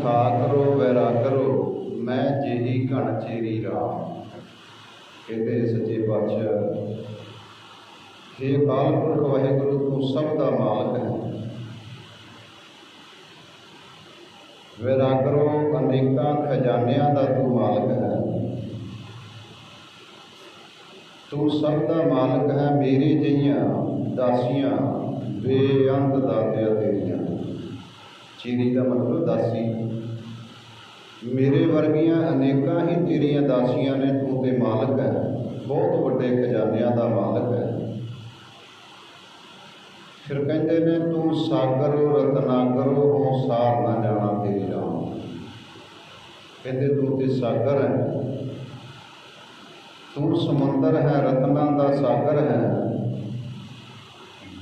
ਠਾਕਰੋ ਵੈਰਾ ਕਰੋ ਮੈਂ ਜਿਹੀ ਘਣ ਚੇਰੀ ਰਾਮ। ਕਹਿੰਦੇ ਸੱਚੇ ਪਾਤਸ਼ਾਹ हे ਅਕਾਲ ਪੁਰਖ ਵਾਹਿਗੁਰੂ, ਤੂੰ ਸਭ ਦਾ ਮਾਲਕ ਹੈ। ਵੈਰਾ ਕਰੋ ਅਨੇਕਾਂ ਖਜ਼ਾਨਿਆਂ ਦਾ ਤੂੰ ਮਾਲਕ ਹੈ। ਤੂੰ ਸਭ ਦਾ ਮਾਲਕ ਹੈ, ਮੇਰੇ ਜਿਹੀਆਂ ਦਾਸੀਆਂ, ਬੇਅੰਤ ਦਾਤਿਆ ਤੇਰੀਆਂ। ਚੀਰੀ ਦਾ ਮਤਲਬ ਦਾਸੀ। ਮੇਰੇ ਵਰਗੀਆਂ ਅਨੇਕਾਂ ਹੀ ਤੇਰੀਆਂ ਦਾਸੀਆਂ ਨੇ ਤੂੰ ਤੇ ਮਾਲਕ ਹੈ। ਬਹੁਤ ਵੱਡੇ ਖਜ਼ਾਨਿਆਂ ਦਾ ਮਾਲਕ ਹੈ। ਫਿਰ ਕਹਿੰਦੇ ਨੇ, ਤੂੰ ਸਾਗਰ ਰਤਨਾਗਰ ਹੋ ਸਾਰ ਨਾ ਜਾਣਾ ਤੇਰੀ ਰਾਮ ਕਹਿੰਦੇ, ਤੂੰ ਤੇ ਸਾਗਰ ਹੈ। ਤੂੰ ਸਮੁੰਦਰ ਹੈ, ਰਤਨਾਂ ਦਾ ਸਾਗਰ ਹੈ।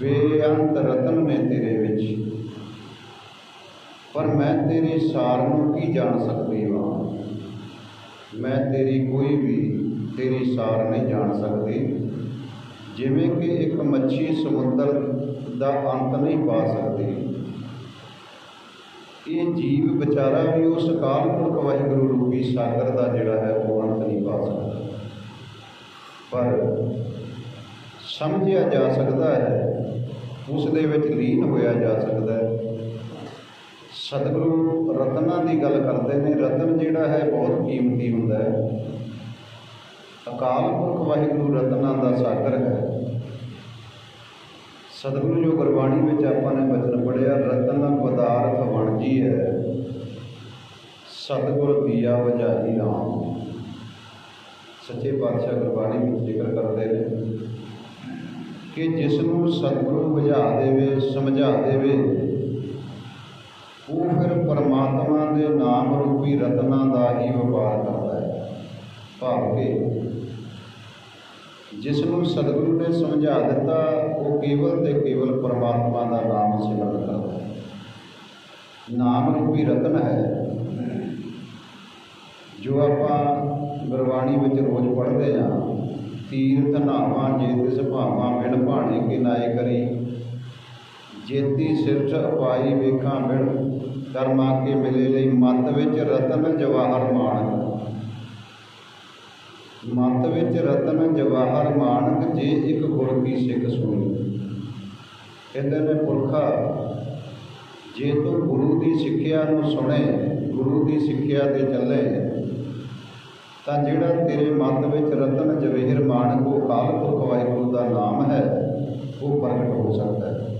ਬੇਅੰਤ ਰਤਨ ਨੇ ਤੇਰੇ ਵਿੱਚ। ਪਰ ਮੈਂ ਤੇਰੀ ਸਾਰ ਨੂੰ ਕੀ ਜਾਣ ਸਕਦੀ ਹਾਂ? ਮੈਂ ਤੇਰੀ ਕੋਈ ਵੀ ਤੇਰੀ ਸਾਰ ਨਹੀਂ ਜਾਣ ਸਕਦੀ। ਜਿਵੇਂ ਕਿ ਇੱਕ ਮੱਛੀ ਸਮੁੰਦਰ ਦਾ ਅੰਤ ਨਹੀਂ ਪਾ ਸਕਦੀ। ਇਹ ਜੀਵ ਵਿਚਾਰਾ ਵੀ ਉਸ ਅਕਾਲ ਪੁਰਖ ਵਾਹਿਗੁਰੂ ਰੂਪੀ ਸਾਗਰ ਦਾ ਜਿਹੜਾ ਹੈ ਉਹ ਅੰਤ ਨਹੀਂ ਪਾ ਸਕਦਾ। ਪਰ ਸਮਝਿਆ ਜਾ ਸਕਦਾ ਹੈ, ਉਸ ਦੇ ਵਿੱਚ ਲੀਨ ਹੋਇਆ ਜਾ ਸਕਦਾ ਹੈ। ਸਤਿਗੁਰੂ ਰਤਨਾਂ ਦੀ ਗੱਲ ਕਰਦੇ ਨੇ। ਰਤਨ ਜਿਹੜਾ ਹੈ ਬਹੁਤ ਕੀਮਤੀ ਹੁੰਦਾ ਹੈ। ਅਕਾਲ ਪੁਰਖ ਵਾਹਿਗੁਰੂ ਰਤਨਾਂ ਦਾ ਸਾਗਰ ਹੈ। ਸਤਿਗੁਰੂ ਜੋ ਗੁਰਬਾਣੀ ਵਿੱਚ ਆਪਾਂ ਨੇ ਬਚਨ ਪੜਿਆ ਰਤਨ ਪਦਾਰਥ ਵਣਜੀ ਹੈ। ਸਤਿਗੁਰ ਦੀਆ ਵਜਾਈ ਰਾਮ। ਸੱਚੇ ਪਾਤਸ਼ਾਹ ਗੁਰਬਾਣੀ ਵਿੱਚ ਜ਼ਿਕਰ ਕਰਦੇ ਨੇ ਕਿ ਜਿਸ ਨੂੰ ਸਤਿਗੁਰੂ ਬੁਝਾ ਦੇਵੇ, ਸਮਝਾ ਦੇਵੇ ਪਰਮਾਤਮਾ ਦੇ ਨਾਮ ਰੂਪੀ ਰਤਨਾਂ ਦਾ ਹੀ ਵਪਾਰ ਕਰਦਾ ਹੈ। ਭਾਵ ਕਿ ਜਿਸ ਨੂੰ ਸਤਿਗੁਰੂ ਨੇ ਸਮਝਾ ਦਿੱਤਾ, ਉਹ ਕੇਵਲ ਤੇ ਕੇਵਲ ਪਰਮਾਤਮਾ ਦਾ ਨਾਮ ਸਿਮਰਨ ਕਰਦਾ ਹੈ। ਨਾਮ ਰੂਪੀ ਰਤਨ ਹੈ। ਜੋ ਆਪਾਂ ਗੁਰਬਾਣੀ ਵਿੱਚ ਰੋਜ਼ ਪੜ੍ਹਦੇ ਹਾਂ, ਤੀਰਥ ਨਾਵਾਂ ਜੇ ਤਿਸ ਭਾਵਾਂ ਬਿਨ ਭਾਣੇ ਕੇ ਨਾਏ ਕਰੀ, ਜੇਤੀ ਸਿਰਜ ਅਪਾਈ ਵੇਖਾਂ ਬਿਨ ਕਰਮਾ ਕੇ ਮਿਲੇ ਲਈ ਮਤ ਵਿੱਚ ਰਤਨ ਜਵਾਹਰ ਮਾਣਕ। ਮਤ ਵਿੱਚ ਰਤਨ ਜਵਾਹਰ ਮਾਣਕ ਜੇ ਇੱਕ ਗੁਰ ਕੀ ਸਿੱਖ ਸੁਣੀ। ਕਹਿੰਦੇ ਨੇ ਪੁਰਖਾ, ਜੇ ਤੂੰ ਗੁਰੂ ਦੀ ਸਿੱਖਿਆ ਨੂੰ ਸੁਣੇ, ਗੁਰੂ ਦੀ ਸਿੱਖਿਆ ਤੇ ਚੱਲੇ, ਤਾਂ ਜਿਹੜਾ ਤੇਰੇ ਮਨ ਵਿੱਚ ਰਤਨ ਜਵੇਹਰ ਮਾਨਕ ਉਹ ਕਾਲ ਪੁਰਖ ਵਾਹਿਗੁਰੂ ਦਾ ਨਾਮ ਹੈ, ਉਹ ਪ੍ਰਗਟ ਹੋ ਸਕਦਾ ਹੈ।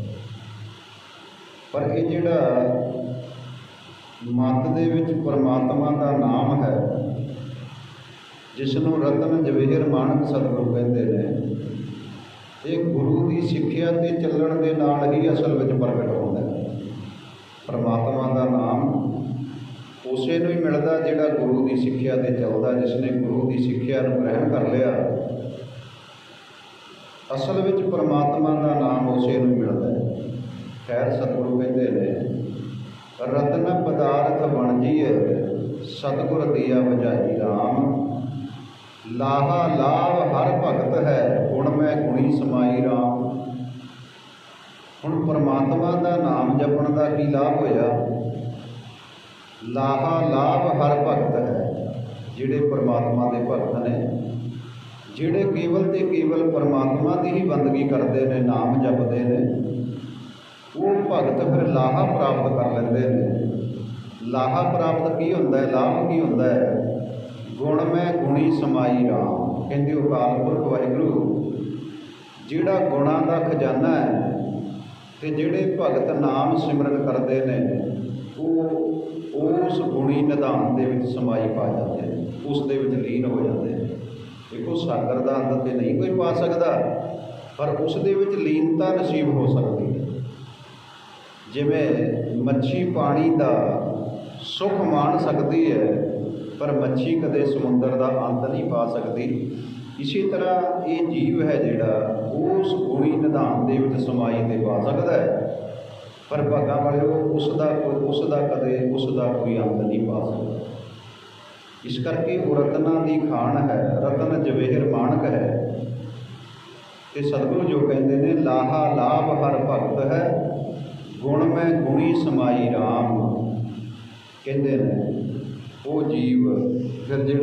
ਪਰ ਇਹ ਜਿਹੜਾ ਮਤ ਦੇ ਵਿੱਚ ਪਰਮਾਤਮਾ ਦਾ ਨਾਮ ਹੈ ਜਿਸ ਨੂੰ ਰਤਨ ਜਵੇਹਰ ਮਾਨਕ ਸਤਿਗੁਰੂ ਕਹਿੰਦੇ ਨੇ। ਇਹ ਗੁਰੂ ਦੀ ਸਿੱਖਿਆ ਤੇ ਚੱਲਣ ਦੇ ਨਾਲ ਹੀ ਅਸਲ ਵਿੱਚ ਪ੍ਰਗਟ ਹੁੰਦਾ ਹੈ। ਪਰਮਾਤਮਾ ਦਾ ਨਾਮ ਉਸੇ ਨੂੰ ਹੀ ਮਿਲਦਾ ਜਿਹੜਾ ਗੁਰੂ ਦੀ ਸਿੱਖਿਆ ਤੇ ਚੱਲਦਾ ਜਿਸ ਨੇ ਗੁਰੂ ਦੀ ਸਿੱਖਿਆ ਨੂੰ ਗ੍ਰਹਿਣ ਕਰ ਲਿਆ। ਅਸਲ ਵਿੱਚ ਪਰਮਾਤਮਾ ਦਾ ਨਾਮ ਉਸੇ ਨੂੰ ਮਿਲਦਾ ਹੈ। ਖੈਰ, ਸਤਿਗੁਰੂ ਕਹਿੰਦੇ ਨੇ ਰਤਨ ਪਦਾਰਥ ਬਣ ਜੀਏ ਸਤਿਗੁਰ ਦੀਆ ਵਜਾਈ RAM ਲਾਹਾ ਲਾਭ ਹਰ ਭਗਤ ਹੈ ਹੁਣ ਮੈਂ ਗੁਣੀ ਸਮਾਈ RAM ਹੁਣ ਪਰਮਾਤਮਾ ਦਾ ਨਾਮ ਜਪਣ ਦਾ ਕੀ ਲਾਭ ਹੋਇਆ? ਲਾਹਾ ਲਾਭ ਹਰ ਭਗਤ ਹੈ, ਜਿਹੜੇ ਪਰਮਾਤਮਾ ਦੇ ਭਗਤ ਨੇ। ਜਿਹੜੇ ਕੇਵਲ ਤੇ ਕੇਵਲ ਪਰਮਾਤਮਾ ਦੀ ਹੀ ਬੰਦਗੀ ਕਰਦੇ ਨੇ, ਨਾਮ ਜਪਦੇ ਨੇ। ਉਹ ਭਗਤ ਫਿਰ ਲਾਹਾ ਪ੍ਰਾਪਤ ਕਰ ਲੈਂਦੇ ਨੇ। ਲਾਹਾ ਪ੍ਰਾਪਤ ਕੀ ਹੁੰਦਾ ਹੈ? ਲਾਭ ਕੀ ਹੁੰਦਾ ਹੈ? ਗੁਣ ਮੈਂ ਗੁਣੀ ਸਮਾਈ ਰਾਮ, ਕਹਿੰਦੇ ਉਹ ਅਕਾਲ ਪੁਰਖ ਵਾਹਿਗੁਰੂ। ਜਿਹੜਾ ਗੁਣਾਂ ਦਾ ਖਜ਼ਾਨਾ ਹੈ ਤੇ ਜਿਹੜੇ ਭਗਤ ਨਾਮ ਸਿਮਰਨ ਕਰਦੇ ਨੇ, ਉਹ ਉਸ ਗੁਣੀ ਨਿਧਾਨ ਦੇ ਵਿੱਚ ਸਮਾਈ ਪਾ ਜਾਂਦੇ ਨੇ, ਉਸ ਦੇ ਵਿੱਚ ਲੀਨ ਹੋ ਜਾਂਦੇ ਨੇ। ਦੇਖੋ, ਸਾਗਰ ਦਾ ਅੰਤ ਤੇ ਨਹੀਂ ਕੋਈ ਪਾ ਸਕਦਾ, ਪਰ ਉਸ ਦੇ ਵਿੱਚ ਲੀਨਤਾ ਨਸੀਬ ਹੋ ਸਕਦੀ ਜਿਵੇਂ ਮੱਛੀ ਪਾਣੀ ਦਾ ਸੁਖ ਮਾਣ ਸਕਦੀ ਹੈ, ਪਰ ਮੱਛੀ ਕਦੇ ਸਮੁੰਦਰ ਦਾ ਅੰਤ ਨਹੀਂ ਪਾ ਸਕਦੀ। ਇਸੇ ਤਰ੍ਹਾਂ ਇਹ ਜੀਵ ਹੈ ਜਿਹੜਾ ਉਸ ਗੁਣੀ ਨਿਧਾਨ ਦੇ ਵਿੱਚ ਸਮਾਈ ਤੇ ਪਾ ਸਕਦਾ ਹੈ। ਪਰ ਭਾਗਾਂ ਵਾਲਿਓ ਉਸ ਦਾ ਉਸ ਦਾ ਕਦੇ ਉਸ ਦਾ ਕੋਈ ਅੰਤ ਨਹੀਂ ਪਾ ਸਕਦਾ। ਇਸ ਕਰਕੇ ਉਹ ਰਤਨਾਂ ਦੀ ਖਾਨ ਹੈ, ਰਤਨ ਜਵੇਹਰ ਮਾਣਕ ਹੈ। ਤੇ ਸਤਿਗੁਰੂ ਜੋ ਕਹਿੰਦੇ ਨੇ, ਲਾਹਾ ਲਾਭ ਹਰ ਭਗਤ ਮੈਂ ਗੁਣੀ ਸਮਾਈ RAM ਕਹਿੰਦੇ ਨੇ ਉਹ ਜੀਵ ਫਿਰ ਜਿਹੜਾ